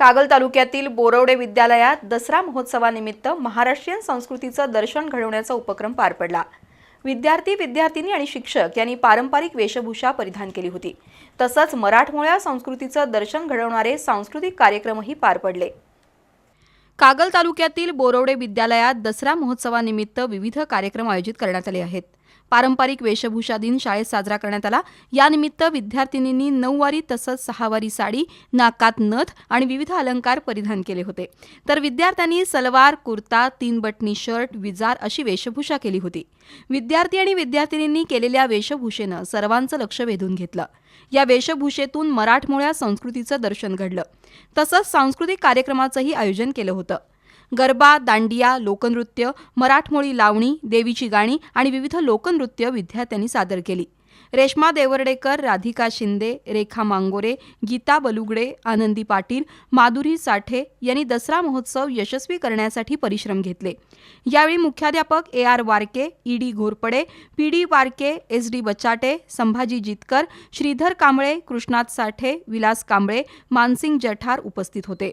कागल तालुक्यातील बोरवडे विद्यालयात दसरा महोत्सवानिमित्त महाराष्ट्रीयन संस्कृतीचं दर्शन घडवण्याचा उपक्रम पार पडला. विद्यार्थी विद्यार्थिनी आणि शिक्षक यांनी पारंपरिक वेशभूषा परिधान केली होती. तसंच मराठमोळ्या संस्कृतीचं दर्शन घडवणारे सांस्कृतिक कार्यक्रमही पार पडले. कागल तालुक्यातील बोरवडे विद्यालयात दसरा महोत्सवानिमित्त विविध कार्यक्रम आयोजित करण्यात आले आहेत. पारंपरिक वेशभूषा दिन शाळेत साजरा करण्यात आला. यानिमित्त विद्यार्थिनींनी नऊवारी तसंच सहावारी साडी नाकात नथ आणि विविध अलंकार परिधान केले होते. तर विद्यार्थ्यांनी सलवार कुर्ता तीन बटनी शर्ट विजार अशी वेशभूषा केली होती. विद्यार्थी आणि विद्यार्थिनींनी केलेल्या वेशभूषेनं सर्वांचं लक्ष वेधून घेतलं. या वेशभूषेतून मराठमोळ्या संस्कृतीचं दर्शन घडलं. तसंच सांस्कृतिक कार्यक्रमाचंही आयोजन केलं होतं. गरबा दांडिया लोकनृत्य मराठमोळी लावणी देवीची गाणी आणि विविध लोकनृत्य विद्यार्थ्यांनी सादर केली. रेश्मा देवर्डेकर राधिका शिंदे रेखा मांगोरे गीता बलुगडे आनंदी पाटील माधुरी साठे यांनी दसरा महोत्सव यशस्वी करण्यासाठी परिश्रम घेतले. यावेळी मुख्याध्यापक A R Warke E D Ghorpade P D Warke S D Bachate Sambhaji Jitkar Shridhar Kamble Krishnat Sathe Vilas Kamble Mansing Jathar उपस्थित होते.